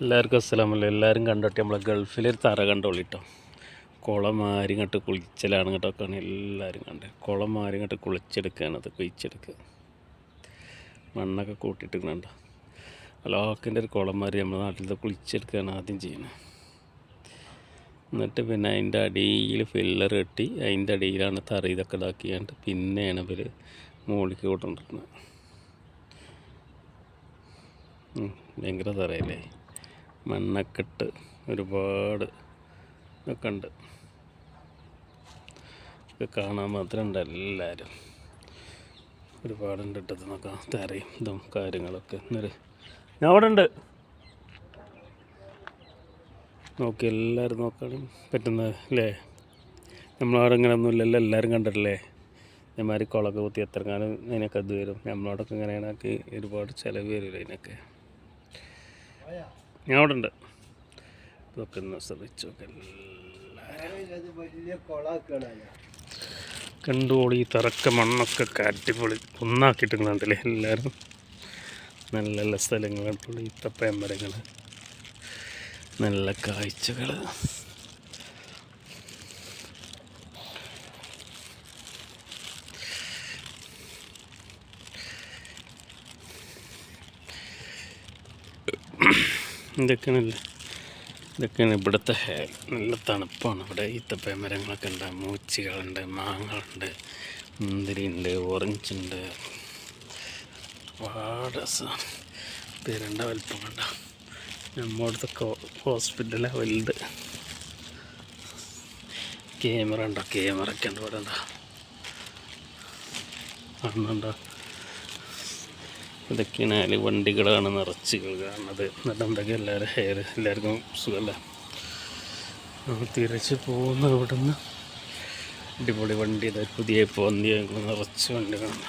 എല്ലാവർക്കും അസ്സലാമല്ല എല്ലാവരും കണ്ടോട്ടെ നമ്മളെ ഗൾഫിലൊരു തറ കണ്ടോളിട്ടോ കുളം മാരി ഇങ്ങോട്ട് കുളിച്ചലാണ് കേട്ടോ എല്ലാവരും കണ്ട് കുളം മാരി ഇങ്ങോട്ട് കുളിച്ചെടുക്കുകയാണ് അത് കുഴിച്ചെടുക്കുക മണ്ണൊക്കെ കൂട്ടിയിട്ട് കണ്ടോ അലോക്കിന്റെ ഒരു കുളം മാരി നമ്മുടെ നാട്ടിലത്തെ കുളിച്ചെടുക്കുകയാണ് ആദ്യം ചെയ്യുന്നത് എന്നിട്ട് പിന്നെ അതിന്റെ അടിയിൽ ഫില്ലർ കെട്ടി അതിന്റെ അടിയിലാണ് തറ ഇതൊക്കെ ഇതാക്കിയാണ്ട് പിന്നെയാണ് ഇവർ മുകളിലേക്ക് കൊണ്ടുവന്നിരുന്നത്. ഭയങ്കര തറയല്ലേ? മണ്ണൊക്കെ ഇട്ട് ഒരുപാട് ഇതൊക്കെ ഉണ്ട്. ഇത് കാണാൻ മാത്രമുണ്ട് എല്ലാവരും ഒരുപാടുണ്ട് ഇട്ടത് നോക്കാം തറയും ഇതും കാര്യങ്ങളൊക്കെ. എന്നൊരു ഞാൻ അവിടെ ഉണ്ട്. നോക്കി എല്ലാവരും നോക്കാനും പറ്റുന്നത് അല്ലേ? നമ്മളവിടെ ഇങ്ങനെ ഒന്നുമില്ലല്ലോ എല്ലാവരും കണ്ടിട്ടില്ലേ? ഇതേമാതിരി കുളമൊക്കെ കുത്തി എത്ര കാലം അതിനൊക്കെ ഇത് വരും. നമ്മളോടൊക്കെ ഇങ്ങനെയാണെങ്കിൽ ഒരുപാട് ചിലവ് വരില്ല അതിനൊക്കെ ഞാൻ അവിടെ ഉണ്ട് ഇതൊക്കെ ഒന്ന് ശ്രമിച്ചു കണ്ടുപോളി തറക്ക മണ്ണൊക്കെ കാറ്റിപ്പൊളി ഒന്നാക്കിയിട്ട് കണ്ടില്ലേ എല്ലാവരും? നല്ല നല്ല സ്ഥലങ്ങൾ കണ്ടോളി ഈത്തപ്പഴം മരങ്ങൾ നല്ല കാഴ്ചകൾ. ഇതൊക്കെയാണല്ലേ? ഇതൊക്കെയാണ് ഇവിടുത്തെ നല്ല തണുപ്പാണ്. ഇവിടെ ഈത്തപ്പയ മരങ്ങളൊക്കെ ഉണ്ട് മൂച്ചികളുണ്ട് മാങ്ങളുണ്ട് മുന്തിരിയുണ്ട് ഓറഞ്ച് ഉണ്ട്. ഒരുപാട് പേരണ്ട വലിപ്പം കണ്ട. നമ്മളുടെ ഹോസ്പിറ്റലാണ് വലുത്. ക്യാമറ ഉണ്ടോ? ക്യാമറ ഒക്കെ ഉണ്ട് ഇവിടെ ഉണ്ടോ കാണുന്നുണ്ടോ ഇതൊക്കെയാണ് വണ്ടികളാണ് നിറച്ച് കാണുന്നത് എന്നിട്ട് എന്തൊക്കെ എല്ലാവരും ഹെയർ എല്ലാവർക്കും സുഖമല്ല? തിരിച്ച് പോകുന്ന ഇവിടുന്ന്. അടിപൊളി വണ്ടി ഇതാ പുതിയ പോന്തി നിറച്ച് വണ്ടികളാണ്.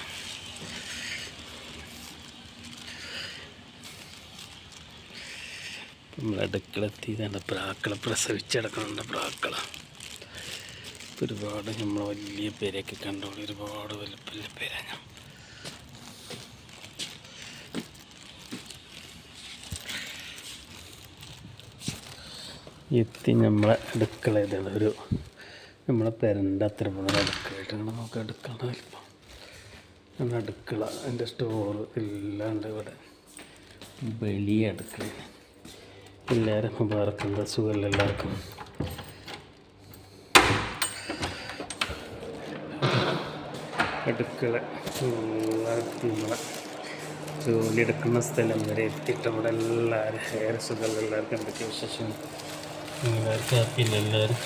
നമ്മൾ അടുക്കളെത്തി എന്റെ പ്രാക്കളെ പ്രസവിച്ചടക്കണുണ്ട് പ്രാക്കള. ഒരുപാട് നമ്മൾ വലിയ പേരൊക്കെ കണ്ടോളി ഒരുപാട് വലിയ പേരാണ് എത്തി നമ്മളെ അടുക്കള ഇതാണ് ഒരു നമ്മളെ പെരന്റെ അത്ര പോലെ അടുക്കളയായിട്ടാണ് നമുക്ക് അടുക്കള വലിപ്പം അടുക്കള എന്റെ സ്റ്റോർ എല്ലാം ഉണ്ട് ഇവിടെ. വലിയ അടുക്കളയാണ്. എല്ലാവരും മുബാറക്ക് സുഖമല്ല എല്ലാവർക്കും? അടുക്കള നമ്മളെ ജോലി എടുക്കുന്ന സ്ഥലം വരെ എത്തിയിട്ട് ഇവിടെ എല്ലാവരും ഹെയർ സുഖമുള്ള എല്ലാവർക്കും എന്തൊക്കെ വിശേഷം? എല്ലാവർക്കും ഹാപ്പി എല്ലാവരും